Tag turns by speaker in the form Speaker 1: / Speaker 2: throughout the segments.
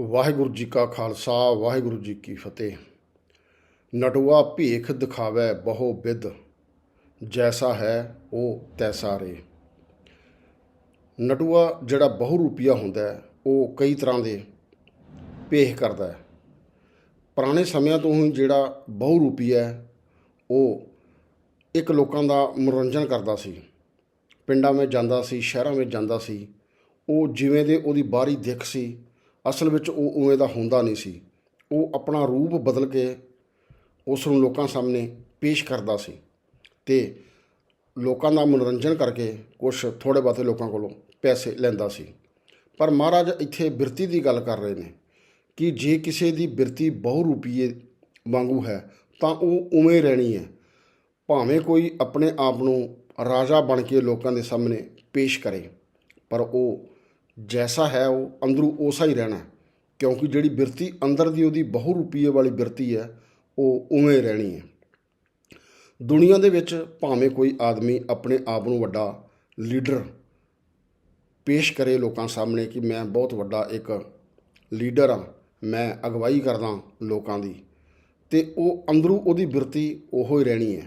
Speaker 1: ਵਾਹਿਗੁਰੂ ਜੀ ਕਾ ਖਾਲਸਾ ਵਾਹਿਗੁਰੂ ਜੀ ਕੀ ਫਤਿਹ। ਨਟੂਆ ਭੇਖ ਦਿਖਾਵੇ ਬਹੁ ਬਿਦ ਜੈਸਾ ਹੈ ਉਹ ਤੈਸਾ ਰੇ। ਨਟੂਆ ਜਿਹੜਾ ਬਹੁ ਰੂਪੀਆ ਹੁੰਦਾ ਹੈ, ਉਹ ਕਈ ਤਰ੍ਹਾਂ ਦੇ ਭੇਖ ਕਰਦਾ ਹੈ। ਪੁਰਾਣੇ ਸਮਿਆਂ ਤੋਂ ਹੀ ਜਿਹੜਾ ਬਹੁ ਰੂਪੀਆ ਹੈ, ਉਹ ਇੱਕ ਲੋਕਾਂ ਦਾ ਮਨੋਰੰਜਨ ਕਰਦਾ ਸੀ। ਪਿੰਡਾਂ ਵਿੱਚ ਜਾਂਦਾ ਸੀ ਸ਼ਹਿਰਾਂ ਵਿੱਚ ਜਾਂਦਾ ਸੀ ਉਹ ਜਿਵੇਂ ਦੇ ਉਹਦੀ ਬਾਹਰੀ ਦਿੱਖ ਸੀ ਅਸਲ ਵਿੱਚ ਉਹ ਉਵੇਂ ਦਾ ਹੁੰਦਾ ਨਹੀਂ ਸੀ। ਉਹ ਆਪਣਾ ਰੂਪ ਬਦਲ ਕੇ ਉਸ ਨੂੰ ਲੋਕਾਂ ਸਾਹਮਣੇ ਪੇਸ਼ ਕਰਦਾ ਸੀ ਤੇ ਲੋਕਾਂ ਦਾ ਮਨੋਰੰਜਨ ਕਰਕੇ ਕੁਝ ਥੋੜੇ ਬਹੁਤੇ ਲੋਕਾਂ ਕੋਲੋਂ ਪੈਸੇ ਲੈਂਦਾ ਸੀ। ਪਰ ਮਹਾਰਾਜ ਇੱਥੇ ਬਿਰਤੀ ਦੀ ਗੱਲ ਕਰ ਰਹੇ ਨੇ ਕਿ ਜੇ ਕਿਸੇ ਦੀ ਬਿਰਤੀ ਬਹੁ ਰੂਪੀਏ ਵਾਂਗੂ ਹੈ, ਤਾਂ ਉਹ ਉਵੇਂ ਰਹਿਣੀ ਹੈ। ਭਾਵੇਂ ਕੋਈ ਆਪਣੇ ਆਪ ਨੂੰ ਰਾਜਾ ਬਣ ਕੇ ਲੋਕਾਂ ਦੇ ਸਾਹਮਣੇ ਪੇਸ਼ ਕਰੇ, ਪਰ ਉਹ ਜੈਸਾ ਹੈ ਉਹ ਅੰਦਰੋਂ ਉਸਾ ਹੀ ਰਹਿਣਾ ਕਿਉਂਕਿ ਜਿਹੜੀ ਬਿਰਤੀ ਅੰਦਰ ਦੀ ਉਹਦੀ ਬਹੁ ਰੂਪੀਏ ਵਾਲੀ ਬਿਰਤੀ ਹੈ, ਉਹ ਉਵੇਂ ਰਹਿਣੀ ਹੈ। ਦੁਨੀਆ ਦੇ ਵਿੱਚ ਭਾਵੇਂ ਕੋਈ ਆਦਮੀ ਆਪਣੇ ਆਪ ਨੂੰ ਵੱਡਾ ਲੀਡਰ ਪੇਸ਼ ਕਰੇ ਲੋਕਾਂ ਸਾਹਮਣੇ ਕਿ ਮੈਂ ਬਹੁਤ ਵੱਡਾ ਇੱਕ ਲੀਡਰ ਹਾਂ, ਮੈਂ ਅਗਵਾਈ ਕਰਦਾ ਲੋਕਾਂ ਦੀ, ਤੇ ਉਹ ਅੰਦਰੋਂ ਉਹਦੀ ਬਿਰਤੀ ਉਹੋ ਹੀ ਰਹਿਣੀ ਹੈ।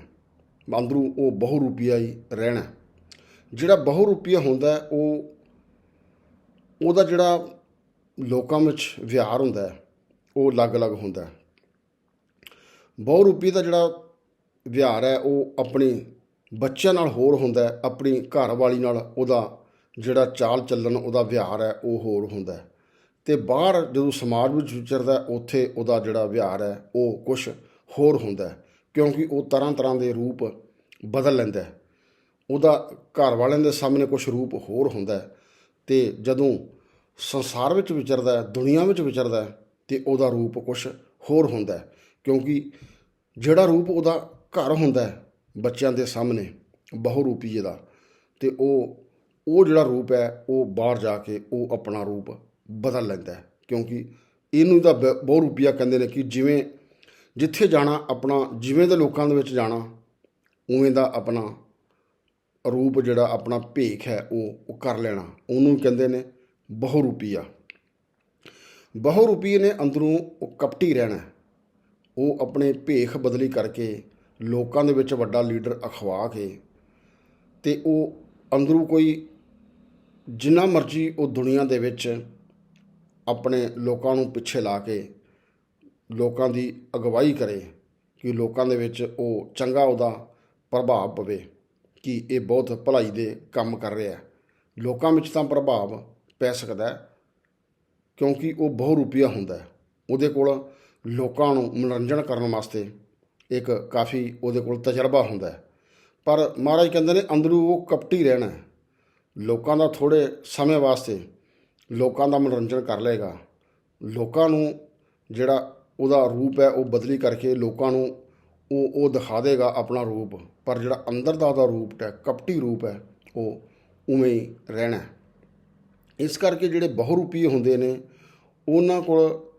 Speaker 1: ਅੰਦਰੋਂ ਉਹ ਬਹੁ ਰੂਪੀਆ ਹੀ ਰਹਿਣਾ ਜਿਹੜਾ ਬਹੁ ਰੂਪੀਆ ਹੁੰਦਾ ਉਹ ਉਹਦਾ ਜਿਹੜਾ ਲੋਕਾਂ ਵਿੱਚ ਵਿਹਾਰ ਹੁੰਦਾ ਹੈ, ਉਹ ਅਲੱਗ-ਅਲੱਗ ਹੁੰਦਾ ਹੈ। ਬਹੁ ਰੂਪੀ ਦਾ ਜਿਹੜਾ ਵਿਹਾਰ ਹੈ ਉਹ ਆਪਣੀ ਬੱਚਿਆਂ ਨਾਲ ਹੋਰ ਹੁੰਦਾ ਹੈ ਆਪਣੀ ਘਰ ਵਾਲੀ ਨਾਲ ਉਹਦਾ ਜਿਹੜਾ ਚਾਲ ਚੱਲਣ ਉਹਦਾ ਵਿਹਾਰ ਹੈ ਉਹ ਹੋਰ ਹੁੰਦਾ ਹੈ। ਤੇ ਬਾਹਰ ਜਦੋਂ ਸਮਾਜ ਵਿੱਚ ਵਿਚਰਦਾ ਉੱਥੇ ਉਹਦਾ ਜਿਹੜਾ ਵਿਹਾਰ ਹੈ ਉਹ ਕੁਝ ਹੋਰ ਹੁੰਦਾ ਹੈ ਕਿਉਂਕਿ ਉਹ ਤਰ੍ਹਾਂ ਤਰ੍ਹਾਂ ਦੇ ਰੂਪ ਬਦਲ ਲੈਂਦਾ ਹੈ। ਉਹਦਾ ਘਰ ਵਾਲਿਆਂ ਦੇ ਸਾਹਮਣੇ ਕੁਝ ਰੂਪ ਹੋਰ ਹੁੰਦਾ ਹੈ ਤੇ ਜਦੋਂ ਸੰਸਾਰ ਵਿੱਚ ਵਿਚਰਦਾ ਦੁਨੀਆ ਵਿੱਚ ਵਿਚਰਦਾ ਤਾਂ ਉਹਦਾ ਰੂਪ ਕੁਛ ਹੋਰ ਹੁੰਦਾ ਕਿਉਂਕਿ ਜਿਹੜਾ ਰੂਪ ਉਹਦਾ ਘਰ ਹੁੰਦਾ ਬੱਚਿਆਂ ਦੇ ਸਾਹਮਣੇ ਬਹੁ ਰੂਪੀ ਦਾ ਅਤੇ ਉਹ ਉਹ ਜਿਹੜਾ ਰੂਪ ਹੈ, ਉਹ ਬਾਹਰ ਜਾ ਕੇ ਉਹ ਆਪਣਾ ਰੂਪ ਬਦਲ ਲੈਂਦਾ ਕਿਉਂਕਿ ਇਹਨੂੰ ਤਾਂ ਬ- ਬਹੁ ਰੂਪੀਆ ਕਹਿੰਦੇ ਨੇ ਕਿ ਜਿਵੇਂ, ਜਿੱਥੇ ਜਾਣਾ ਆਪਣਾ, ਜਿਵੇਂ ਦੇ ਲੋਕਾਂ ਦੇ ਵਿੱਚ ਜਾਣਾ, ਉਵੇਂ ਦਾ ਆਪਣਾ ਰੂਪ ਜਿਹੜਾ ਆਪਣਾ ਭੇਖ ਹੈ ਉਹ ਉਹ ਕਰ ਲੈਣਾ। ਉਹਨੂੰ ਕਹਿੰਦੇ ਨੇ ਬਹੁ ਰੂਪੀਆ ਬਹੁ ਰੂਪੀਏ ਨੇ ਅੰਦਰੋਂ ਉਹ ਕਪਟੀ ਰਹਿਣਾ ਉਹ ਆਪਣੇ ਭੇਖ ਬਦਲੀ ਕਰਕੇ ਲੋਕਾਂ ਦੇ ਵਿੱਚ ਵੱਡਾ ਲੀਡਰ ਅਖਵਾ ਕੇ ਤੇ ਉਹ ਅੰਦਰੋਂ ਕੋਈ ਜਿੰਨਾ ਮਰਜ਼ੀ ਉਹ ਦੁਨੀਆ ਦੇ ਵਿੱਚ ਆਪਣੇ ਲੋਕਾਂ ਨੂੰ ਪਿੱਛੇ ਲਾ ਕੇ ਲੋਕਾਂ ਦੀ ਅਗਵਾਈ ਕਰੇ ਕਿ ਲੋਕਾਂ ਦੇ ਵਿੱਚ ਉਹ ਚੰਗਾ ਉਹਦਾ ਪ੍ਰਭਾਵ ਪਵੇ। ਕਿ ਇਹ ਬਹੁਤ ਭਲਾਈ ਦੇ ਕੰਮ ਕਰ ਰਿਹਾ ਲੋਕਾਂ ਵਿੱਚ ਤਾਂ ਪ੍ਰਭਾਵ ਪੈ ਸਕਦਾ ਕਿਉਂਕਿ ਉਹ ਬਹੁ ਰੂਪੀਆ ਹੁੰਦਾ ਉਹਦੇ ਕੋਲ ਲੋਕਾਂ ਨੂੰ ਮਨੋਰੰਜਨ ਕਰਨ ਵਾਸਤੇ ਇੱਕ ਕਾਫੀ ਉਹਦੇ ਕੋਲ ਤਜਰਬਾ ਹੁੰਦਾ ਪਰ ਮਹਾਰਾਜ ਕਹਿੰਦੇ ਨੇ, ਅੰਦਰੋਂ ਉਹ ਕਪਟੀ ਰਹਿਣਾ ਲੋਕਾਂ ਦਾ ਥੋੜੇ ਸਮੇਂ ਵਾਸਤੇ ਲੋਕਾਂ ਦਾ ਮਨੋਰੰਜਨ ਕਰ ਲਏਗਾ। ਲੋਕਾਂ ਨੂੰ ਜਿਹੜਾ ਉਹਦਾ ਰੂਪ ਹੈ, ਉਹ ਬਦਲੀ ਕਰਕੇ ਲੋਕਾਂ ਨੂੰ ਉਹ ਉਹ ਦਿਖਾ ਦੇਗਾ ਆਪਣਾ ਰੂਪ, ਪਰ ਜਿਹੜਾ ਅੰਦਰ ਦਾ ਉਹਦਾ ਰੂਪ ਹੈ, ਕਪਟੀ ਰੂਪ ਹੈ, ਉਹ ਉਵੇਂ ਹੀ। ਰਹਿਣਾ ਇਸ ਕਰਕੇ ਜਿਹੜੇ ਬਹੁਰੂਪੀ ਹੁੰਦੇ ਨੇ, ਉਹਨਾਂ ਕੋਲ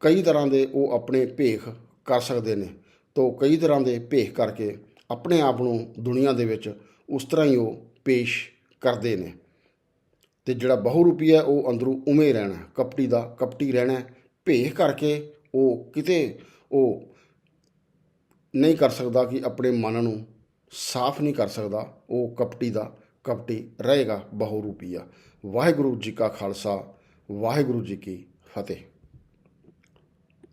Speaker 1: ਕਈ ਤਰ੍ਹਾਂ ਦੇ ਉਹ ਆਪਣੇ ਭੇਖ ਕਰ ਸਕਦੇ ਨੇ। ਤੋਂ ਕਈ ਤਰ੍ਹਾਂ ਦੇ ਭੇਖ ਕਰਕੇ ਆਪਣੇ ਆਪ ਨੂੰ ਦੁਨੀਆ ਦੇ ਵਿੱਚ ਉਸ ਤਰ੍ਹਾਂ ਹੀ ਉਹ ਪੇਸ਼ ਕਰਦੇ ਨੇ। ਤੇ ਜਿਹੜਾ ਬਹੁਰੂਪੀ ਹੈ, ਉਹ ਅੰਦਰੋਂ ਉਵੇਂ ਰਹਿਣਾ ਕਪਟੀ ਦਾ ਕਪਟੀ ਰਹਿਣਾ ਭੇਖ ਕਰਕੇ ਉਹ ਕਿਤੇ ਉਹ ਨਹੀਂ ਕਰ ਸਕਦਾ ਕਿ ਆਪਣੇ ਮਨ ਨੂੰ ਸਾਫ਼ ਨਹੀਂ ਕਰ ਸਕਦਾ, ਉਹ ਕਪਟੀ ਦਾ, ਕਪਟੀ ਰਹੇਗਾ ਬਹੁ ਰੂਪੀਆ ਵਾਹਿਗੁਰੂ ਜੀ ਕਾ ਖਾਲਸਾ, ਵਾਹਿਗੁਰੂ ਜੀ ਕੀ ਫਤਿਹ।